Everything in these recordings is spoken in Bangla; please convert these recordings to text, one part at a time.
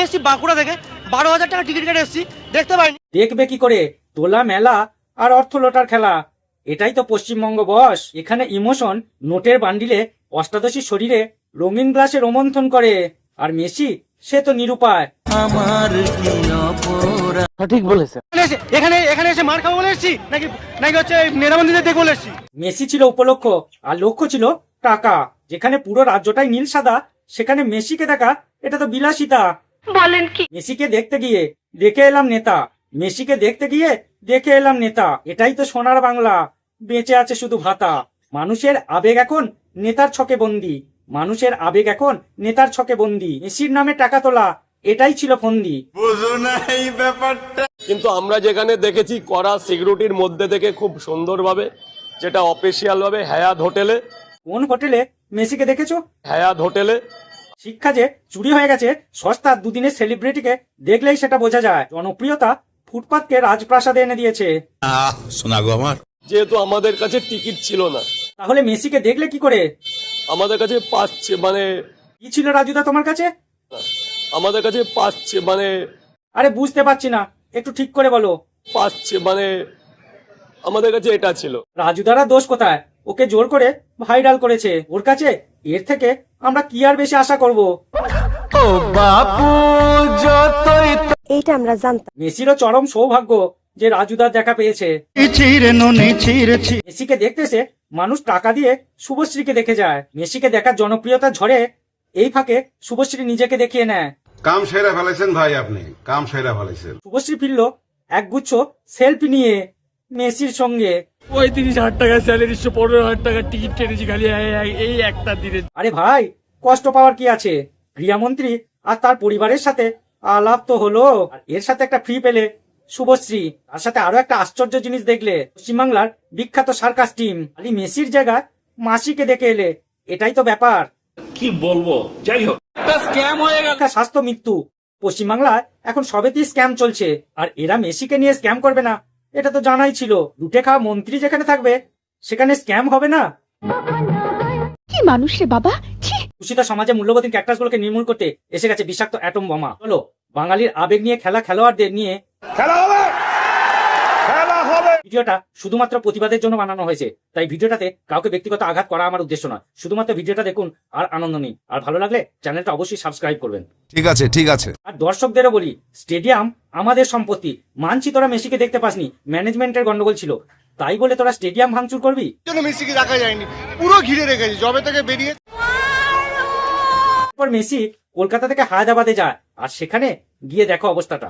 আমি এসেছি বাঁকুড়া থেকে বারো হাজার টাকা টিকিট কেটে এসেছি। দেখতে পাইনি। দেখবে কি করে? তোলা মেলা আর অর্থ লোটার খেলা। এটাই তো পশ্চিমবঙ্গ বস। এখানে ইমোশন নোটের বান্ডিলে অষ্টাদশী শরীরে রঙিন গ্লাসে রোমন্থন করে। আর মেসি সে তো নিরুপায়। এখানে এসে এখানে এখানে এসে মার খাব বলে এসেছি? নাকি নাকি হচ্ছে নেতা মন্দিরে দেখব বলে এসেছি? মেসি ছিল উপলক্ষ আর লক্ষ্য ছিল টাকা। যেখানে পুরো রাজ্যটাই নীল সাদা সেখানে মেসিকে দেখা এটা তো বিলাসিতা। বলেন কি? মেসিকে দেখতে গিয়ে দেখে এলাম নেতা। মেসিকে দেখতে গিয়ে দেখে এলাম নেতা। এটাই তো সোনার বাংলা। বেঁচে আছে শুধু ভাতা। মানুষের আবেগ এখন নেতার ছকে বন্দি। মানুষের আবেগ এখন নেতার ছকে বন্দি। মেসির নামে টাকা তোলা এটাই ছিল ফন্দি। কিন্তু আমরা যেখানে দেখেছি করা সিকিউরিটির মধ্যে থেকে খুব সুন্দরভাবে যেটা অফিসিয়াল ভাবে হায়াত হোটেলে কোন হোটেলে মেসিকে দেখেছ? হায়াত হোটেলে শিক্ষা যে চুরি হয়ে গেছে সস্তার দুদিনের সেলিব্রিটিকে দেখলেই সেটা বোঝা যায়। জনপ্রিয়তা ফুটপাতকে রাজপ্রাসাদে এনে দিয়েছে। আমার। যেহেতু আমাদের কাছে টিকিট ছিল না। তাহলে মেসিকে দেখলে কি করে? আমাদের কাছে পাচ্ছে মানে কি ছিল রাজুদা তোমার কাছে? আমাদের কাছে পাচ্ছে মানে আরে বুঝতে পারছি না। একটু ঠিক করে বলো। পাচ্ছে মানে আমাদের কাছে এটা ছিল। রাজুদারা দোষ কোথায়? ওকে জোর করে ভাইরাল করেছে। ওর কাছে এর থেকে আমরা কি আর বেশি আশা করব? এইটা আমরা জানতাম। মেসিরও চরম সৌভাগ্য যে রাজুদার দেখা পেয়েছে। মেসিকে দেখতেছে মানুষ টাকা দিয়ে শুভশ্রীকে দেখে যায়। মেসিকে দেখার জনপ্রিয়তা ঝড়ে এই ফাঁকে শুভশ্রী নিজেকে দেখিয়ে নেয়। কাম সেরা ফেলেছেন ভাই আপনি। কাম সেরা ফেলেছেন। শুভশ্রী ফিরল একগুচ্ছ সেলফি নিয়ে। মেসির সঙ্গে। পঁয়ত্রিশ হাজার টাকা স্যালারি পনেরো হাজার টাকা টিকিট কেটেছি খালি এই- একটা দিনে আরে ভাই কষ্ট পাওয়ার কি আছে? ক্রীড়ামন্ত্রী আর তার পরিবারের সাথে আলাপ তো হলো। আর এর সাথে একটা ফ্রি পেলে। শুভশ্রী তার সাথে আরও একটা আশ্চর্য জিনিস দেখলে। পশ্চিমবাংলার বিখ্যাত সার্কাস টিম খালি মেসির জায়গায় মাসিকে দেখে এলে। এটাই তো ব্যাপার। কি বলব? যাই হোক। একটা স্ক্যাম হয়ে গেল। একটা স্বাস্থ্য মৃত্যু। পশ্চিমবাংলায় এখন সবেতেই স্ক্যাম চলছে। আর এরা মেসিকে নিয়ে স্ক্যাম করবে না। এটা তো জানাই ছিল। লুটে খাওয়া মন্ত্রী যেখানে থাকবে সেখানে স্ক্যাম হবে না। কি মানুষ রে বাবা? ছি। সমাজে মূল্যবোধী ক্যাক্টাসগুলোকে নির্মূল করতে এসে গেছে বিষাক্ত অ্যাটম বোমা চলো বাঙালির আবেগ নিয়ে খেলা খেলোয়াড়দের নিয়ে ভিডিওটা শুধুমাত্র প্রতিবাদের জন্য বানানো হয়েছে। তাই ভিডিওটাতে কাউকে ব্যক্তিগত আঘাত করা আমার উদ্দেশ্য নয়। শুধুমাত্র ভিডিওটা দেখুন আর আনন্দ নিন। আর ভালো লাগলে চ্যানেলটা অবশ্যই সাবস্ক্রাইব করবেন। ঠিক আছে ঠিক আছে। আর দর্শকদেরও বলি স্টেডিয়াম আমাদের সম্পত্তি। মানছি তোরা মেসিকে দেখতে পাসনি। ম্যানেজমেন্টের গন্ডগোল ছিল। তাই বলে তোরা স্টেডিয়াম ভাঙচুর করবি? জন্য মেসিকে রাখা যায়নি? পুরো ঘিরে রেখেছি। জবে থেকে বেরিয়ে এরপর মেসি কলকাতা থেকে হায়দ্রাবাদে যায়। আর সেখানে গিয়ে দেখো অবস্থাটা।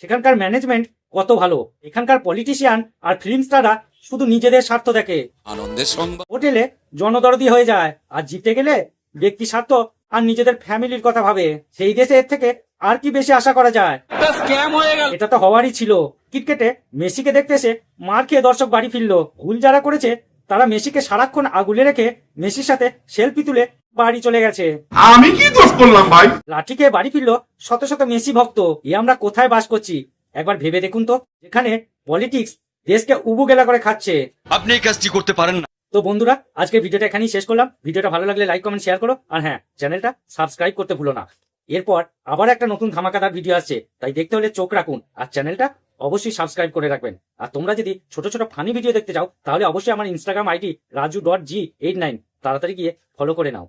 সেখানকার ম্যানেজমেন্ট কত ভালো। এখানকার পলিটিশিয়ান আর ফিল্ম স্টাররা শুধু নিজেদের স্বার্থ দেখে। আনন্দের সংবাদ। হোটেলে জনদরদি হয়ে যায় আর জিতে গেলে ব্যক্তি স্বার্থ আর নিজেদের ফ্যামিলির কথা ভাবে। সেই দেশে এর থেকে আর কি বেশি আশা করা যায়? একটা স্ক্যাম হয়ে গেল। এটা তো হওয়ারই ছিল। ক্রিকেটে মেসিকে দেখতে এসে মার খেয়ে দর্শক বাড়ি ফিরলো। ভুল যারা করেছে তারা মেসিকে সারাক্ষণ আগুলে রেখে মেসির সাথে সেলফি তুলে বাড়ি চলে গেছে। আমি কি দোষ করলাম ভাই? লাঠি খেয়ে বাড়ি ফিরলো শত শত মেসি ভক্ত। এ আমরা কোথায় বাস করছি? একবার ভেবে দেখুন তো যেখানে পলিটিক্স দেশকে উবু গেলা করে খাচ্ছে। আপনি এই কাজটি করতে পারেন না। তো বন্ধুরা আজকে ভিডিওটা এখানেই শেষ করলাম। ভিডিওটা ভালো লাগলে লাইক কমেন্ট শেয়ার করো। আর হ্যাঁ চ্যানেলটা সাবস্ক্রাইব করতে ভুলো না। এরপর আবার একটা নতুন ধামাকাদার ভিডিও আসছে। তাই দেখতে হলে চোখ রাখুন। আর চ্যানেলটা অবশ্যই সাবস্ক্রাইব করে রাখবেন। আর তোমরা যদি ছোট ছোট ফানি ভিডিও দেখতে চাও তাহলে অবশ্যই আমার Instagram ID Raju dot G eight nine তাড়াতাড়ি গিয়ে ফলো করে নাও।